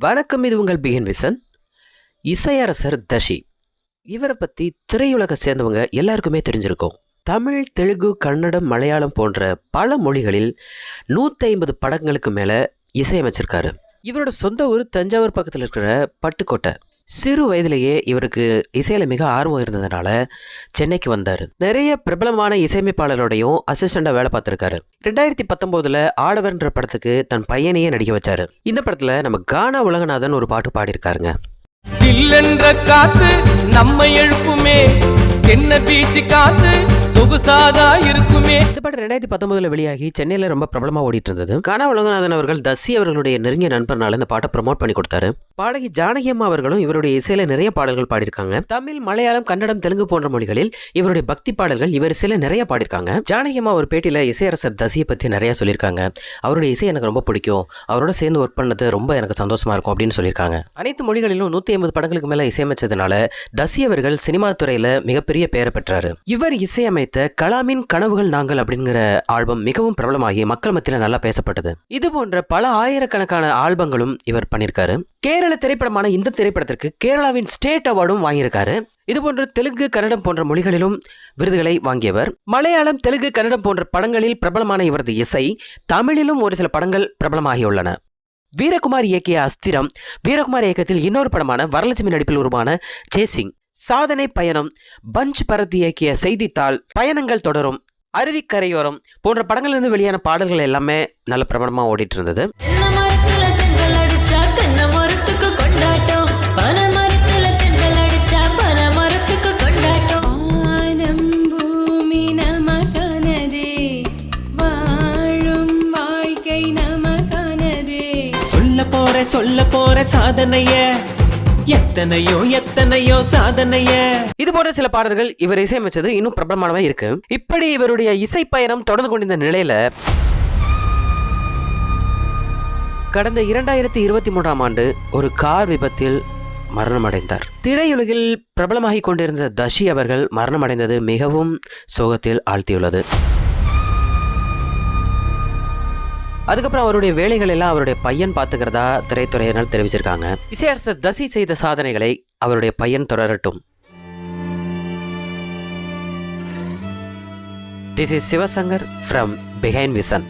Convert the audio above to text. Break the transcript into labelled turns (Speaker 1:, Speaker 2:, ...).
Speaker 1: வணக்கம் இது உங்கள் பிஎன் விசன் இசையரசர் தஷி. இவரை பற்றி திரையுலக சேர்ந்தவங்க எல்லாருக்குமே தெரிஞ்சிருக்கோம். தமிழ் தெலுங்கு கன்னடம் மலையாளம் போன்ற பல மொழிகளில் நூற்றி ஐம்பது படங்களுக்கு மேலே இசையமைச்சிருக்காரு. இவரோட சொந்த ஊர் தஞ்சாவூர் பக்கத்தில் இருக்கிற பட்டுக்கோட்டை. சிறு வயதிலேயே இவருக்கு இசையில் மிக ஆர்வம் இருந்ததுனால சென்னைக்கு வந்தார். நிறைய பிரபலமான இசையமைப்பாளரோடையும் அசிஸ்டண்டாக வேலை பார்த்துருக்காரு. ரெண்டாயிரத்தி பத்தொம்போதில் ஆடவர்ன்ற படத்துக்கு தன் பையனையே நடிக்க வச்சாரு. இந்த படத்தில் நம்ம கானா உலகநாதன் ஒரு பாட்டு பாடியிருக்காருங்க.
Speaker 2: தில்லென்ற காத்து நம்மை எழுப்புமே. சென்ன பீச்சு காத்து சொகுசாதா இருக்குமே.
Speaker 1: இந்த படம் ரெண்டாயிரத்தி பத்தொன்பதுல வெளியாகி சென்னையில் ரொம்ப பிரபலமாக ஓடிட்டு இருந்தது கானா உலகநாதன் அவர்கள் தசி அவர்களுடைய நெருங்கிய நண்பர்னால இந்த பாட்டை ப்ரமோட் பண்ணி கொடுத்தாரு. பாடகி ஜானகி அம்மா அவர்களும் இவருடைய இசையில நிறைய பாடல்கள் பாடியிருக்காங்க. தமிழ் மலையாளம் கன்னடம் தெலுங்கு போன்ற மொழிகளில் இவருடைய பக்தி பாடல்கள் இவர் இசையில நிறைய பாடியிருக்காங்க. ஜானகி அம்மா ஒரு பேட்டியில இசையரசர் தசியை பத்தி நிறைய சொல்லியிருக்காங்க. அவருடைய இசை எனக்கு ரொம்ப பிடிக்கும். அவரோட சேர்ந்து ஒர்க் பண்ணது ரொம்ப எனக்கு சந்தோஷமா இருக்கும் அப்படின்னு சொல்லியிருக்காங்க. அனைத்து மொழிகளிலும் நூற்றி ஐம்பது படங்களுக்கு மேலே இசையமைச்சதுனால தசி அவர்கள் சினிமா துறையில மிகப்பெரிய பெயரை பெற்றாரு. இவர் இசையமை இசையமைத்த கலாமின் கனவுகள் நாங்கள் அப்படிங்கிற ஆல்பம் மிகவும் பிரபலமாகி மக்கள் மத்தியில் நல்லா பேசப்பட்டது. இது போன்ற பல ஆயிரக்கணக்கான ஆல்பங்களும் இவர் பண்ணியிருக்காரு. கேரள திரைப்படமான இந்த திரைப்படத்திற்கு கேரளாவின் ஸ்டேட் அவார்டும் வாங்கியிருக்காரு. இதுபோன்று தெலுங்கு கன்னடம் போன்ற மொழிகளிலும் விருதுகளை வாங்கியவர். மலையாளம் தெலுங்கு கன்னடம் போன்ற படங்களில் பிரபலமான இவரது இசை தமிழிலும் ஒரு சில படங்கள் பிரபலமாகியுள்ளன வீரகுமார் இயக்கிய அஸ்திரம் வீரகுமார் இயக்கத்தில் இன்னொரு படமான வரலட்சுமி நடிப்பில் உருவான சேசிங் சாதனை பயணம் பஞ்ச் பரத் இயக்கிய செய்தித்தாள் பயணங்கள் தொடரும். அருவிக்கரையோரம் போன்ற படங்களிலிருந்து வெளியான பாடல்கள் எல்லாமே நல்ல பிரபலமாக ஓடிட்டு இருந்தது
Speaker 2: சொல்ல போற சொல்ல போற சாதனைய எத்தனையோ எத்தனையோ சாதனைய.
Speaker 1: இது போன்ற சில பாடல்கள் இவர் இசையமைச்சது இன்னும் பிரபலமானவா இருக்கு. இப்படி இவருடைய இசை பயணம் தொடர்ந்து கொண்டிருந்த நிலையில கடந்த இரண்டாயிரத்தி இருபத்தி மூன்றாம் ஆண்டு ஒரு கார் விபத்தில் மரணமடைந்தார். திரையுலகில் பிரபலமாகிக் கொண்டிருந்த தஷி அவர்கள் மரணமடைந்தது மிகவும் சோகத்தில் ஆழ்த்தியுள்ளது. அதுக்கப்புறம் அவருடைய வேலைகள் எல்லாம் அவருடைய பையன் பார்த்துக்கிறதா திரைத்துறையினர் தெரிவிச்சிருக்காங்க. இசையரசர் தசி செய்த சாதனைகளை அவருடைய பையன் தொடரட்டும். This is Sivasankar from behind vision